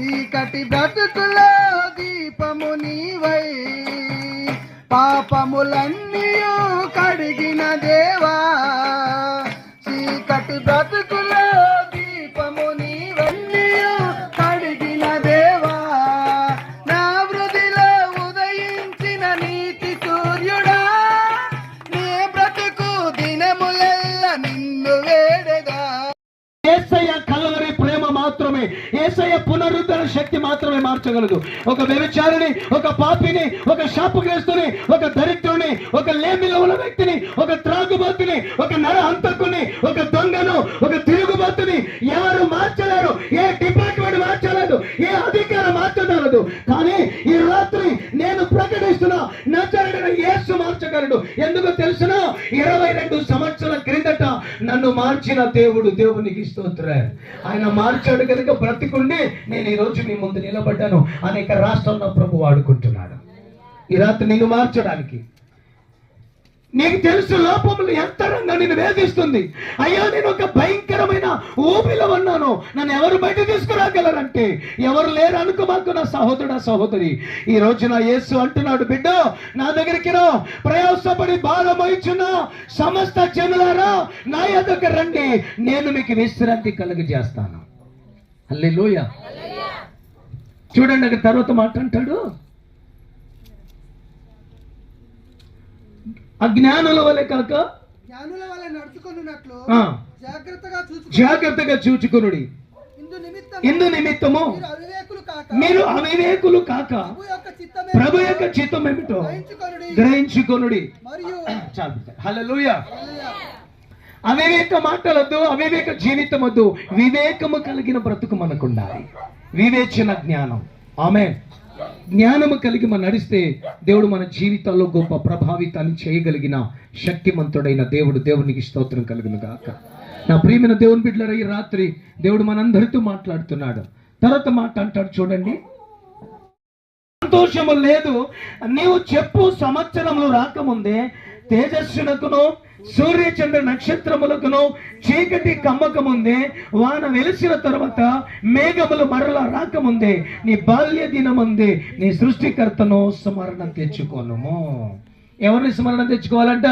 చీకటి బ్రతుకులో దీపము నీవై. పాపములన్నీ కడిగిన దేవా. చీకటి బ్రతుకులో దీపము నీవన్నీ కడిగిన దేవా. నా వృధిలో ఉదయించిన నీతి సూర్యుడా. నీ బ్రతుకు దినములెల్ల నిన్ను వేడగా. ఏసయ్య కలవరి ప్రేమ మాత్రమే. ఏసయ్య పునరుద్ధ మాత్రమే మార్చగలదు. ఒక వ్యభిచారిని ఒక పాపిని ఒక శాపగ్రస్తుని ఒక దరిద్రుని ఒక లేమిలో ఉన్న వ్యక్తిని ఒక త్రాగుబోతుని ఒక నర హంతకుని ఒక దొంగను ఒక తిరుగుబోతుని ఎవరు మార్చలేరు. ఏ డిపార్ట్మెంట్ మార్చలేదు ఏ అధికారం మార్చగలదు. కానీ ఈ రాత్రి నేను ప్రకటిస్తున్నా నచ్చరడిన యేసు మార్చగలడు. ఎందుకు తెలుసునా? ఇరవై రెండు సంవత్సరాల క్రింద నన్ను మార్చిన దేవుడు దేవునికి స్తోత్ర ఆయన మార్చాడు కనుక బ్రతికుండి నేను ఈ రోజు మీ ముందు నిలబడ్డాను. అనేక రాష్ట్రంలో ప్రభు వాడుకుంటున్నాడు. ఈ రాత్రి నిన్ను మార్చడానికి నీకు తెలుసు లోపములు ఎంతరంగా నేను వేధిస్తుంది. అయ్యా నేను ఒక భయంకరమైన ఊపిలో ఉన్నాను. నన్ను ఎవరు బయట తీసుకురాగలరంటే ఎవరు లేరు అనుకో మాకు నా సహోదరుడు సహోదరి. ఈ రోజు నా యేసు అంటున్నాడు బిడ్డ నా దగ్గరికి రా. ప్రయాసపడి బాధమోయిచున్న సమస్త జనులారా నా ఎదుకు రండి. నేను మీకు విశ్రాంతి కలుగజేస్తాను. హల్లెలూయా. చూడండి అక్కడ తర్వాత మాట అంటాడు అజ్ఞానుల వలె కాక జ్ఞానుల వల్ల నడుచుకున్నట్లు జాగ్రత్తగా చూసుకో జాగ్రత్తగా చూచుకునుడి. ఇందు నిమిత్తం ఇందు నిమిత్తము మీరు అవివేకులు కాక ప్రభు యొక్క చిత్తం ఏమిటో గ్రహించుకొనుడి. హల్లెలూయా. అవివేక మాటలొద్దు అవివేక జీవితం వద్దు వివేకము కలిగిన బ్రతుకు మనకు ఉండాలి వివేచన జ్ఞానం. ఆమె జ్ఞానము కలిగి మనం నడిస్తే దేవుడు మన జీవితాల్లో గొప్ప ప్రభావితాన్ని చేయగలిగిన శక్తిమంతుడైన దేవుడు దేవునికి స్తోత్రం కలుగును గాక. నా ప్రియమైన దేవుని బిడ్డల ఈ రాత్రి దేవుడు మనందరితో మాట్లాడుతున్నాడు. తర్వాత మాట అంటాడు చూడండి. సంతోషము లేదు నీవు చెప్పు సంవత్సరంలో రాకముందే తేజస్సునకును సూర్యచంద్ర నక్షత్రములకును చీకటి కమ్మకముందే వాన వెలిసిన తర్వాత మేఘములు మరల రాకముందే నీ బాల్య దినముందే నీ సృష్టికర్తను స్మరణ తెచ్చుకోను ఎవరిని స్మరణ తెచ్చుకోవాలంట?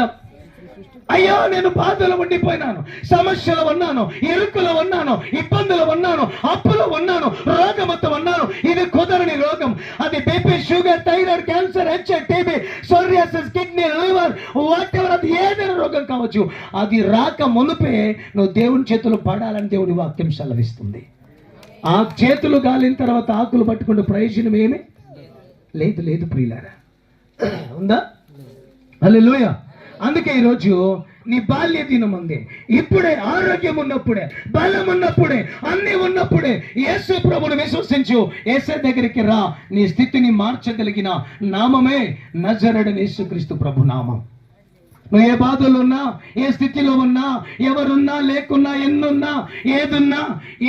అయ్యా నేను బాధలో ఉండిపోయినాను సమస్యలు ఉన్నాను ఇరుకులో ఉన్నాను ఇబ్బందులు ఉన్నాను అప్పులో ఉన్నాను రోగమతో ఉన్నాను. ఇది కుదరని రోగం. అది BP sugar thyroid cancer H I psoriasis kidney liver whatever అది ఏదైనా రోగం కావచ్చు అది రాక మునుపే నువ్వు దేవుని చేతులు పడాలని దేవుడి వాక్యం సెలవిస్తుంది. ఆ చేతులు గాలిన తర్వాత ఆకులు పట్టుకుంటే ప్రయోజనం ఏమి? లేదు లేదు ప్రియులారా. ఉందా? హల్లెలూయ. అందుకే ఈరోజు నీ బాల్య దినం ఇప్పుడే ఆరోగ్యం ఉన్నప్పుడే బలం ఉన్నప్పుడే అన్ని ఉన్నప్పుడే యేసు ప్రభును విశ్వసించు. యేసు దగ్గరికి రా. నీ స్థితిని మార్చగలిగిన నామమే నజరడు యేసుక్రీస్తు ప్రభు నామం. నువ్వు ఏ బాధలు ఉన్నా ఏ స్థితిలో ఉన్నా ఎవరున్నా లేకున్నా ఎన్నున్నా ఏదున్నా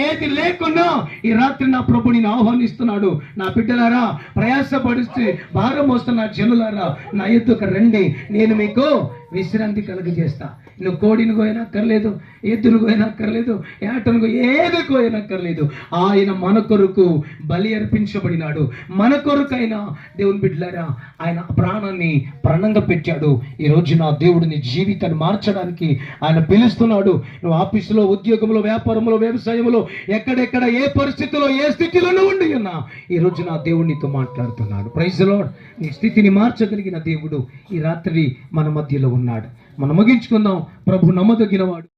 ఏది లేకున్నా ఈ రాత్రి నా ప్రభు నేను ఆహ్వానిస్తున్నాడు. నా బిడ్డలారా ప్రయాసపడిస్తే భారం వస్తున్న జనులారా నా ఎద్దుకు రండి. నేను మీకు విశ్రాంతి కలుగజేస్తా. నువ్వు కోడిని కోయనక్కర్లేదు ఎద్దును కోయనక్కర్లేదు ఏటను ఏది కోయనక్కర్లేదు ఆయన మన కొరకు బలి అర్పించబడినాడు. మన కొరకైనా దేవుని బిడ్డలారా ఆయన ప్రాణాన్ని ప్రాణంగా పెట్టాడు. ఈ రోజు నా దేవుడిని జీవితాన్ని మార్చడానికి ఆయన పిలుస్తున్నాడు. నువ్వు ఆఫీసులో ఉద్యోగంలో వ్యాపారంలో వ్యవసాయంలో ఎక్కడెక్కడ ఏ పరిస్థితిలో ఏ స్థితిలో ఉండి ఉన్నా ఈ రోజు నా దేవుడు నీతో మాట్లాడుతున్నాడు. ప్రైజ్లో నీ స్థితిని మార్చగలిగిన దేవుడు ఈ రాత్రి మన మధ్యలో ఉన్నాడు. మనం ముగించుకుందాం. ప్రభు నమ్మదగినవాడు.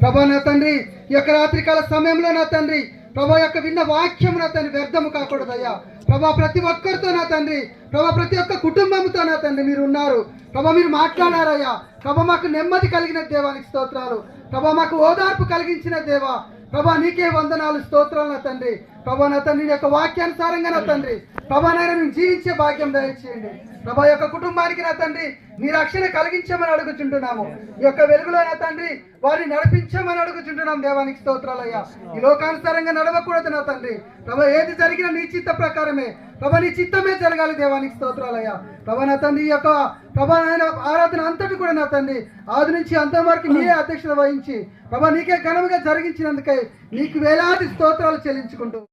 ప్రభా నా తండ్రి ఈ యొక్క రాత్రికాల సమయంలో నా తండ్రి ప్రభా యొక్క విన్న వాక్యం నా తండ్రి వ్యర్థము కాకూడదయ్యా. ప్రభా ప్రతి ఒక్కరితో నా తండ్రి ప్రభా ప్రతి ఒక్క కుటుంబంతో నా తండ్రి మీరు ఉన్నారు. ప్రభా మీరు మాట్లాడారయ్యా. ప్రభా మాకు నెమ్మది కలిగిన దేవానికి స్తోత్రాలు. ప్రభా మాకు ఓదార్పు కలిగించిన దేవా. ప్రభా నీకే వందనాలు స్తోత్రాలు నా తండ్రి. ప్రభా నా తండ్రి యొక్క వాక్యానుసారంగా నా తండ్రి. ప్రభా నాయన మేము జీవించే భాగ్యం దయచేయండి. ప్రభా యొక్క కుటుంబానికి నా తండ్రి నీ రక్షణ కలిగించమని అడుగుచుంటున్నాము. ఈ యొక్క వెలుగులో నా తండ్రి వారిని నడిపించమని అడుగుచుంటున్నాం దేవానికి స్తోత్రాలయ్యా. ఈ లోకానుసారంగా నడవకూడదు నా తండ్రి. ప్రభా ఏది జరిగినా నీ చిత్త ప్రకారమే. ప్రభా నీ చిత్తమే జరగాలి దేవానికి స్తోత్రాలయ్యా. ప్రభా నా తండ్రి ఈ యొక్క ప్రభా నాయన ఆరాధన అంతటి కూడా నా తండ్రి ఆది నుంచి అంతం వరకు నీవే అధ్యక్షత వహించి ప్రభా నీకే ఘనముగా జరిగించినందుకై నీకు వేలాది స్తోత్రాలు చెల్లించుకుంటూ